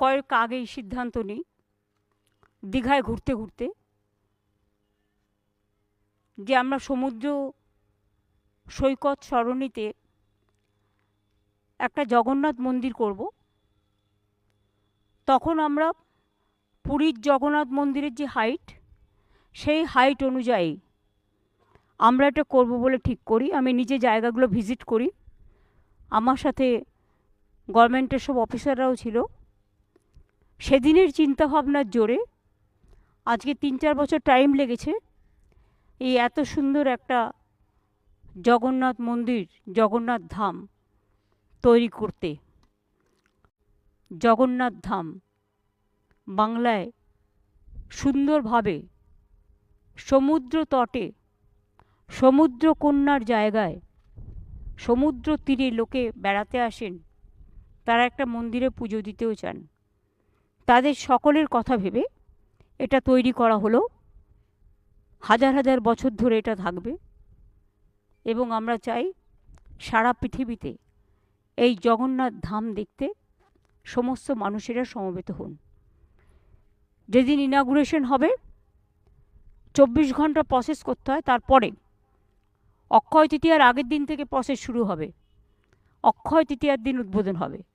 কয়েক আগেই সিদ্ধান্ত নিই, দীঘায় ঘুরতে ঘুরতে, যে আমরা সমুদ্র সৈকত সরণিতে একটা জগন্নাথ মন্দির করব। তখন আমরা পুরীর জগন্নাথ মন্দিরের যে হাইট সেই হাইট অনুযায়ী আমরা এটা করব বলে ঠিক করি। আমি নিজে জায়গাগুলো ভিজিট করি। আমার সাথে গভর্নমেন্টের সব অফিসাররাও ছিল। সেদিনের চিন্তাভাবনার জোরে আজকে তিন চার বছর টাইম লেগেছে, এই এত সুন্দর একটা জগন্নাথ মন্দির, জগন্নাথ ধাম তৈরি করতে। জগন্নাথ ধাম বাংলায় সুন্দরভাবে সমুদ্র তটে, সমুদ্র কন্যার জায়গায় সমুদ্র তীরে লোকে বেড়াতে আসেন, তারা একটা মন্দিরে পুজো দিতেও চান। তাদের সকলের কথা ভেবে এটা তৈরি করা হলো। হাজার হাজার বছর ধরে এটা থাকবে। এবং আমরা চাই সারা পৃথিবীতে এই জগন্নাথ ধাম দেখতে সমস্ত মানুষেরা সমবেত হন। যেদিন ইনাগুরেশন হবে, চব্বিশ ঘণ্টা প্রসেস করতে হয়, তারপরে অক্ষয় তৃতীয়ার আগের দিন থেকে প্রসেস শুরু হবে। অক্ষয় তৃতীয়ার দিন উদ্বোধন হবে।